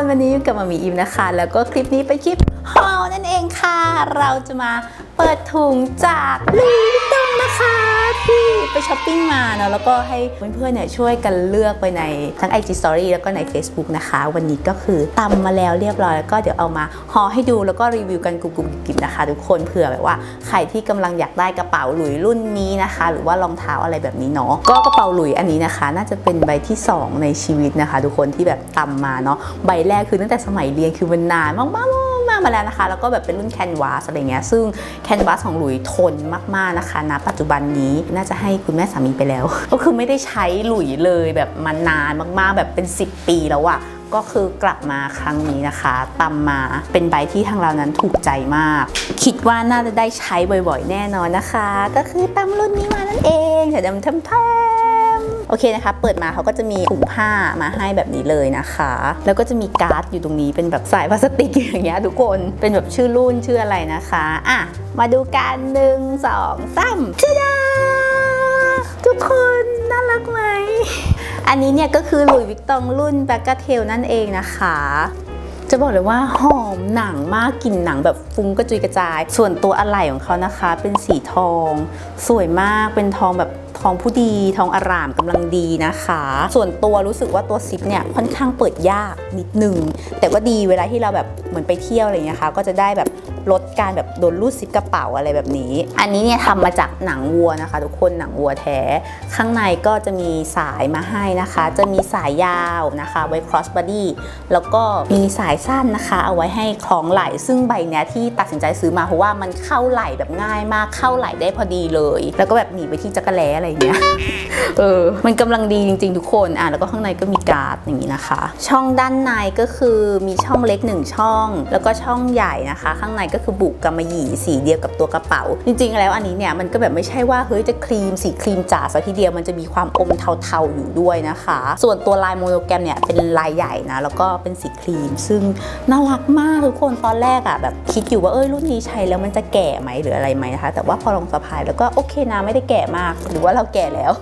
นวันนี้อยู่กับมามีอิมนะคะ แล้วก็คลิปนี้เป็นคลิปฮอลนั่นเองค่ะ เราจะมา เปิดถุงจากลุยวิตองนะคะที่ไปช้อปปิ้งมาเนาะแล้วก็ให้เพื่อนๆเนี่ยช่วยกันเลือกไปในทั้ง IG Story แล้วก็ใน Facebook นะคะ วันนี้ก็คือตำมาแล้วเรียบร้อยแล้วก็เดี๋ยวเอามาฮอให้ดูแล้วก็รีวิวกันกรุบๆกิบๆนะคะ ทุกคนเผื่อแบบว่าใครที่กำลังอยากได้กระเป๋าหลุยรุ่นนี้นะคะ หรือว่ารองเท้าอะไรแบบนี้เนาะก็กระเป๋าหลุยอันนี้นะคะ น่าจะเป็นใบที่ 2 ในชีวิตนะคะ ทุกคนที่แบบตำมาเนาะใบแรกคือตั้งแต่สมัยเรียนคือมันนานมากๆ มามาแล้วนะคะ แล้วก็แบบเป็นรุ่นแคนวาสอะไรเงี้ยซึ่งแคนวาสของหลุยทนมากๆนะคะณปัจจุบันนี้น่าจะให้คุณแม่สามีไปแล้ว ก็คือไม่ได้ใช้หลุยเลยแบบมานานมากๆแบบเป็น 10 ปีแล้วอะก็คือกลับมาครั้งนี้นะคะตำมาเป็นใบที่ทางเรานั้นถูกใจมาก คิดว่าน่าจะได้ใช้บ่อยๆ แน่นอนนะคะ ก็คือตำรุ่นนี้มานั่นเองเดี๋ยวดำทำทำ โอเคนะคะ เปิดมาเขาก็จะมีถุงผ้ามาให้แบบนี้เลยนะคะ แล้วก็จะมีการ์ดอยู่ตรงนี้เป็นแบบสายพลาสติกอย่างเงี้ยทุกคนเป็นแบบชื่อรุ่นชื่ออะไรนะคะอะมาดูกันหนึ่งสองสามจ้าดาทุกคนน่ารักไหมอันนี้เนี่ยก็คือหลุยวิกตองรุ่นแบกกาเทลนั่นเองนะคะจะบอกเลยว่าหอมหนังมากกลิ่นหนังแบบฟุ้งกระจุยกระจาย ส่วนตัวอะไหล่ของเขานะคะ เป็นสีทอง สวยมากเป็นทองแบบ ทองผู้ดีทองอารามกำลังดีนะคะ ส่วนตัวรู้สึกว่าตัวซิปเนี่ยค่อนข้างเปิดยากนิดนึงแต่ก็ดีเวลาที่เราแบบเหมือนไปเที่ยวอะไรอย่างเงี้ยค่ะก็จะได้แบบลดการแบบโดนรูดซิปกระเป๋าอะไรแบบนี้ อันนี้เนี่ยทำมาจากหนังวัวนะคะ ทุกคนหนังวัวแท้ ข้างในก็จะมีสายมาให้นะคะ จะมีสายยาวนะคะไว้ cross body แล้วก็มีสายสั้นนะคะ เอาไว้ให้คล้องไหล่ ซึ่งใบเนี้ยที่ตัดสินใจซื้อมาเพราะว่ามันเข้าไหล่แบบง่ายมากเข้าไหล่ได้พอดีเลย แล้วก็แบบหนีไปที่จักรแล้อะไรเงี้ยเออมันกำลังดีจริง ๆ ทุกคนอะแล้วก็ข้างในก็มีการ์ดอย่างนี้นะคะ ช่องด้านในก็คือมีช่องเล็กหนึ่งช่อง แล้วก็ช่องใหญ่นะคะ ข้างในก็คือบุกกำมะหยี่สีเดียวกับตัวกระเป๋า จริง ๆ แล้วอันนี้เนี่ยมันก็แบบไม่ใช่ว่าเฮ้ยจะครีมสีครีมจ๋าซะทีเดียวมันจะมีความอมเทาๆอยู่ด้วยนะคะ ส่วนตัวลายโมโนแกรมเนี่ยเป็นลายใหญ่นะแล้วก็เป็นสีครีม ซึ่งน่ารักมากทุกคนตอนแรกอะแบบคิดอยู่ว่าเอ้ยรุ่นนี้ใช้แล้วมันจะแก่ไหมหรืออะไรไหมนะคะ แต่ว่าพอลองสะพายแล้วก็โอเคนะไม่ได้แก่มาก หรือว่าเราแก่แล้ว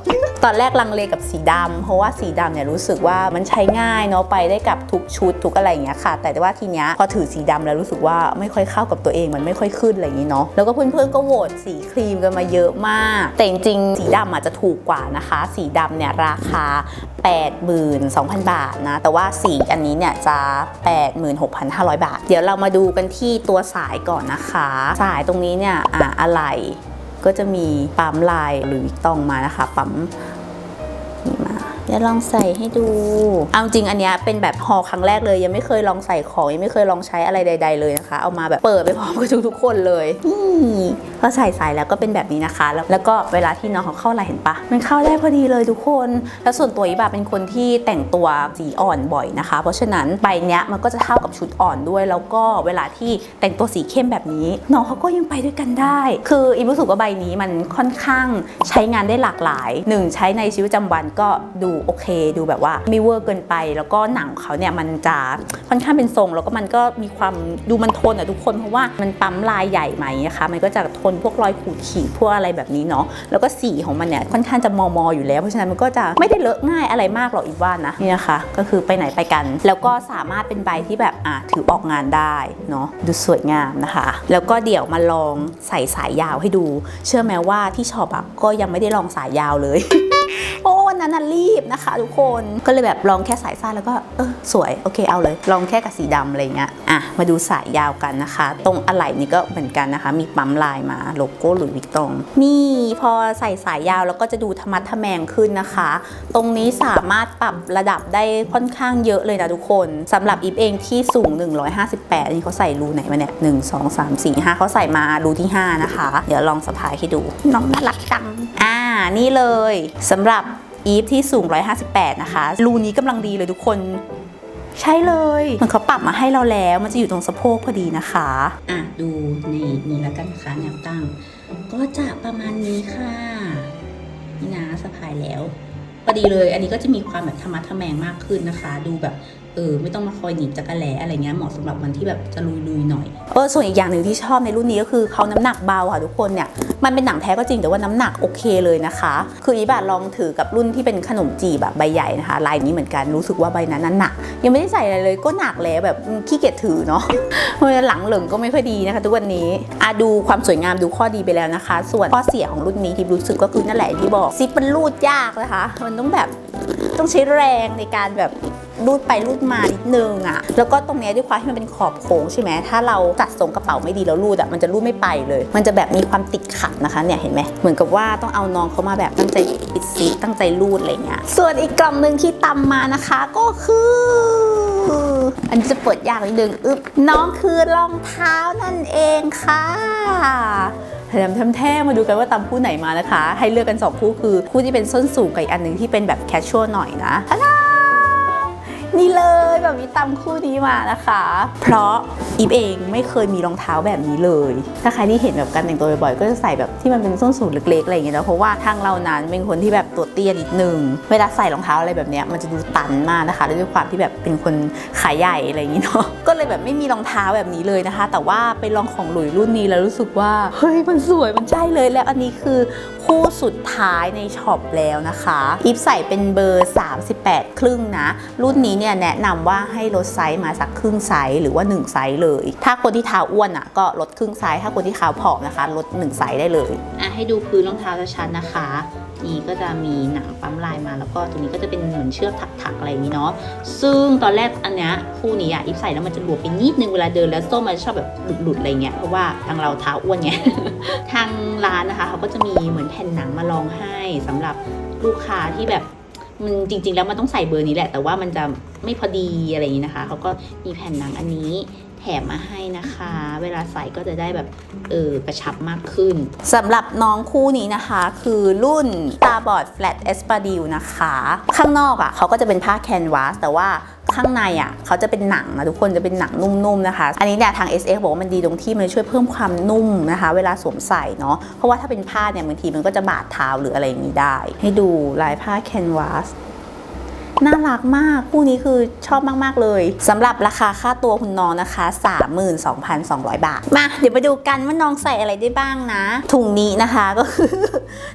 ตอนแรกลังเลกับสีดำเพราะว่าสีดำเนี่ยรู้สึกว่ามันใช้ง่ายเนาะไปได้กับทุกชุดทุกอะไรอย่างเงี้ยค่ะ แต่ว่าทีเนี้ยพอถือสีดำแล้วรู้สึกว่าไม่ค่อยเข้ากับตัวเองมันไม่ค่อยขึ้นอะไรอย่างงี้เนาะแล้วก็เพื่อนๆก็โหวตสีครีมกันมาเยอะมาก แต่จริงๆสีดำอาจจะถูกกว่านะคะ สีดำเนี่ยราคา 82,000 บาทนะ แต่ว่าสีอันนี้เนี่ยจะ 86,500 บาท เดี๋ยวเรามาดูกันที่ตัวสายก่อนนะคะ สายตรงนี้เนี่ยอะอะไรก็จะมีปั๊มลายหรือวิกตองมานะคะปั๊ม เดี๋ยวลองใส่ให้ดู เอาจริงอันเนี้ยเป็นแบบห่อครั้งแรกเลย ยังไม่เคยลองใส่ของยังไม่เคยลองใช้อะไรใด ๆ เลยนะคะ เอามาแบบเปิดไปพร้อมกับทุกๆคนเลยนี่พอใส่สายแล้วก็เป็นแบบนี้นะคะ แล้วแล้วก็เวลาที่น้องเขาเข้าอะไรเห็นปะมันเข้าได้พอดีเลยทุกคน แล้วส่วนตัวอีบาเป็นคนที่แต่งตัวสีอ่อนบ่อยนะคะ เพราะฉะนั้นใบเนี้ยมันก็จะเท่ากับชุดอ่อนด้วย แล้วก็เวลาที่แต่งตัวสีเข้มแบบนี้ น้องเขาก็ยังไปด้วยกันได้ คืออีรู้สึกว่าใบนี้มันค่อนข้างใช้งานได้หลากหลายหนึ่งใช้ในชีวิตประจำวันก็ดูโอเค ดูแบบว่าไม่เวอร์เกินไป แล้วก็หนังเขาเนี่ยมันจะค่อนข้างเป็นทรง แล้วก็มันก็มีความดูมันทนอะทุกคนเพราะว่ามันปั๊มลายใหญ่ไหมนะคะมันก็จะทนพวกรอยขูดขีดพวกอะไรแบบนี้เนาะแล้วก็สีของมันเนี่ยค่อนข้างจะมอมออยู่แล้วเพราะฉะนั้นมันก็จะไม่ได้เลอะง่ายอะไรมากหรอกอีกว่านะนี่นะคะก็คือไปไหนไปกัน แล้วก็สามารถเป็นใบที่แบบอะถือออกงานได้เนาะดูสวยงามนะคะ แล้วก็เดี๋ยวมาลองใส่สายยาวให้ดู เชื่อไหมว่าที่ช็อปอะก็ยังไม่ได้ลองสายยาวเลยเพราะ นนั้นน่ะรีบนะคะ ทุกคนก็เลยแบบลองแค่สายสั้นแล้วก็เออสวยโอเคเอาเลย ลองแค่กับสีดำอะไรเงี้ยอะมาดูสายยาวกันนะคะ ตรงอะไหล่นี่ก็เหมือนกันนะคะ มีปั๊มลายมาโลโก้หลุยส์วิกตองนี่พอใส่สายยาวแล้วก็จะดูธรรมัดทะแมงขึ้นนะคะ ตรงนี้สามารถปรับระดับได้ค่อนข้างเยอะเลยนะทุกคนสำหรับอีฟเองที่สูง 158อันนี้เขาใส่รูไหนมาเนี่ย1 2 3 4 5เขาใส่มารูที่ 5 นะคะ เดี๋ยวลองสะพายให้ดูน้องน่ารักจังอ่านี่เลยสำหรับ อีฟที่สูง 158 นะคะ รูนี้กำลังดีเลยทุกคน ใช่เลยเหมือนเขาปรับมาให้เราแล้ว มันจะอยู่ตรงสะโพกพอดีนะคะ อะ ดูนี่นี่แล้วกันนะคะแนวตั้ง ก็จะประมาณนี้ค่ะ นี่นะสะพายแล้วพอดีเลย อันนี้ก็จะมีความแบบธรรมะทะแมงมากขึ้นนะคะ ดูแบบ เออไม่ต้องมาคอยหนีบจักระแหลอะไรเงี้ยเหมาะสำหรับวันที่แบบจะลุยๆหน่อยเออส่วนอีกอย่างหนึ่งที่ชอบในรุ่นนี้ก็คือเขาน้ำหนักเบาค่ะทุกคนเนี่ยมันเป็นหนังแท้ก็จริงแต่ว่าน้ำหนักโอเคเลยนะคะ คืออีบาทลองถือกับรุ่นที่เป็นขนมจีบแบบใบใหญ่นะคะลายนี้เหมือนกันรู้สึกว่าใบนั้นหนัก ยังไม่ได้ใส่อะไรเลยก็หนักแล้วแบบขี้เกียจถือเนาะเพราะหลังเหลิงก็ไม่ค่อยดีนะคะ ทุกวันนี้อะดูความสวยงามดูข้อดีไปแล้วนะคะ ส่วนข้อเสียของรุ่นนี้ที่รู้สึกก็คือนั่นแหละที่บอกซิปมันรูดยากนะคะ มันต้องแบบต้องใช้แรงในการแบบ รูดไปรูดมานิดนึงอะแล้วก็ตรงเนี้ยด้วยความที่มันเป็นขอบโค้งใช่ไหมถ้าเราจัดทรงกระเป๋าไม่ดีแล้วรูดอะมันจะรูดไม่ไปเลย มันจะแบบมีความติดขัดนะคะเนี่ยเห็นไหมเหมือนกับว่าต้องเอาน้องเขามาแบบตั้งใจปิดซิตั้งใจรูดอะไรเงี้ยส่วนอีกกล่องหนึ่งที่ตำมานะคะก็คืออันนี้จะเปิดยากนิดนึงอึบน้องคือรองเท้านั่นเองค่ะแถมทำแท้มาดูกันว่าตำคู่ไหนมานะคะ ให้เลือกกัน 2 คู่คือ คู่ที่เป็นส้นสูงกับอีกอันหนึ่งที่เป็นแบบแคชชวลหน่อยนะทะดา นี่เลยแบบมีตำคู่นี้มานะคะ เพราะอีฟเองไม่เคยมีรองเท้าแบบนี้เลย ถ้าใครที่เห็นแบบการแต่งตัวบ่อยๆก็จะใส่แบบที่มันเป็นส้นสูงเล็กๆอะไรอย่างเงี้ยนะเพราะว่าทางเรานั้นเป็นคนที่แบบตัวเตี้ยนิดนึงเวลาใส่รองเท้าอะไรแบบเนี้ยมันจะดูตันมากนะคะด้วยความที่แบบเป็นคนขาใหญ่อะไรอย่างเงี้เนาะก็เลยแบบไม่มีรองเท้าแบบนี้เลยนะคะ แต่ว่าไปลองของหลุยรุ่นนี้แล้วรู้สึกว่าเฮ้ยมันสวยมันใช่เลยแล้วอันนี้คือคู่สุดท้ายในช็อปแล้วนะคะอีฟใส่เป็นเบอร์ 38 ครึ่งนะ รุ่นนี้เนี่ยแนะนำว่าให้ลดไซส์มาสักครึ่งไซส์หรือว่า 1 ไซส์เลย ถ้าคนที่เท้าอ้วนอะก็ลดครึ่งไซส์ถ้าคนที่เท้าผอมนะคะ ลด 1 ไซส์ได้เลยอะให้ดูพื้นรองเท้าชัดๆนะคะนี่ก็จะมีหนังปั๊มลายมาแล้วก็ตรงนี้ก็จะเป็นเหมือนเชือกถักๆอะไรอย่างนี้เนาะซึ่งตอนแรกอันเนี้ยคู่นี้อะอีฟใส่แล้วมันจะหลวมไปนิดนึงเวลาเดินแล้วส้มมันชอบแบบหลุดๆอะไรเงี้ยเพราะว่าทางเราเท้าอ้วนไงทางร้านนะคะเขาก็จะมีเหมือนแผ่นหนังมาลองให้สำหรับลูกค้าที่แบบ มันจริง ๆ แล้วมันต้องใส่เบอร์นี้แหละ แต่ว่ามันจะไม่พอดีอะไรอย่างนี้นะคะเขาก็มีแผ่นหนังอันนี้ มมาให้นะคะ เวลาใส่ก็จะได้แบบเออกระชับมากขึ้นสำหรับน้องคู่นี้นะคะ คือรุ่น Starboard Flat e s p a d i l นะคะ ข้างนอกอะ่ะเขาก็จะเป็นผ้าแคนวาสแต่ว่าข้างในอะ่ะเขาจะเป็นหนังนะทุกคนจะเป็นหนังนุ่มๆนะคะ อันนี้เนี่ยทาง SF บอกว่ามันดีตรงที่มันช่วยเพิ่มความนุ่มนะคะ เวลาสวมใส่เนาะเพราะว่าถ้าเป็นผ้าเนี่ยบางทีมันก็จะบาดเท้าหรืออะไรอย่างนี้ได้ ให้ดูลายผ้าแคนวาส น่ารักมาก คู่นี้คือชอบมาก ๆ เลยสำหรับราคาค่าตัวคุณน้องนะคะ 32,200 บาท มา เดี๋ยวไปดูกันว่าน้องใส่อะไรได้บ้างนะ ถุงนี้นะคะก็คือ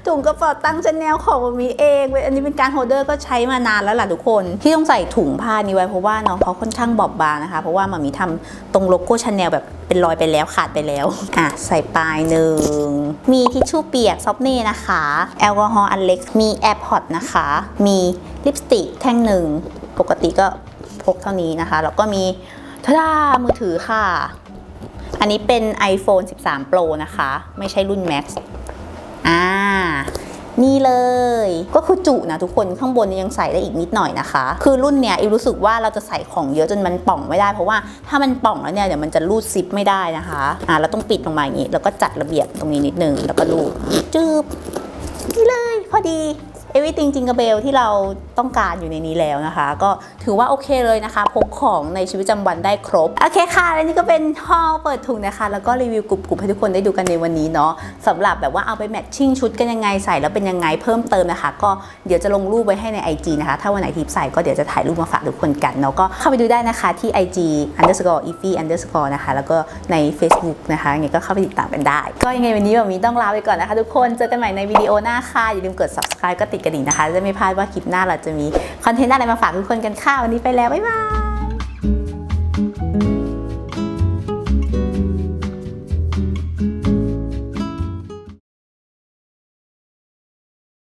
ถุงกระเป๋าตังค์ชาแนลของมามีเองเว้ยอันนี้เป็นการโฮเดอร์ก็ใช้มานานแล้วล่ะทุกคน ที่ต้องใส่ถุงผ้านี้ไว้เพราะว่าน้องเขาค่อนข้างบอบบางนะคะ เพราะว่ามามีทำตรงโลโก้ชาแนลแบบเป็นรอยไปแล้วขาดไปแล้วอะใส่ปลายหนึ่งมีทิชชู่เปียกซอฟเน่นะคะ แอลกอฮอล์อันเล็กมีแอร์พอตนะคะ มีลิปสติกแท่งหนึ่งปกติก็พกเท่านี้นะคะแล้วก็มีทาดามือถือค่ะ อันนี้เป็น iPhone 13 Pro นะคะ ไม่ใช่รุ่น Max นี่เลย ก็คือจุนะทุกคนข้างบนยังใส่ได้อีกนิดหน่อยนะคะ คือรุ่นเนี้ยอิวรู้สึกว่าเราจะใส่ของเยอะจนมันป่องไม่ได้เพราะว่าถ้ามันป่องแล้วเนี่ยเดี๋ยวมันจะรูดซิปไม่ได้นะคะอ่าเราต้องปิดลงมาอย่างนี้ แล้วก็จัดระเบียบตรงนี้นิดนึงแล้วก็รูดจืบนี่เลย พอดี everything จิงกระเบลที่เราต้องการอยู่ในนี้แล้วนะคะ ก็ถือว่าโอเคเลยนะคะ พกของในชีวิตประจำวันได้ครบ โอเคค่ะ และนี่ก็เป็นฮอลเปิดถุงนะคะ แล้วก็รีวิวกลุ่มๆให้ทุกคนได้ดูกันในวันนี้เนาะสำหรับแบบว่าเอาไปแมทชิ่งชุดกันยังไงใส่แล้วเป็นยังไงเพิ่มเติมนะคะ ก็เดี๋ยวจะลงรูปไว้ให้ใน IG นะคะ ถ้าวันไหนทิปใส่ก็เดี๋ยวจะถ่ายรูปมาฝากทุกคนกันเนาะก็เข้าไปดูได้นะคะที่ IG underscore ify underscore นะคะแล้วก็ใน Facebook นะคะยังไงก็เข้าไปติดตามกันได้ ก็ยังไงวันนี้แบบนี้ต้องลาไปก่อนนะคะ ทุกคนเจอกันใหม่ในวิดีโอหน้าค่ะอย่าลืมกด subscribe ก็ติดกระดิ่งนะคะ จะไม่พลาดว่าคลิปหน้าเราจะมีคอนเทนต์อะไรมาฝากทุกคนกันค่ะวันนี้ไปแล้วบ๊ายบาย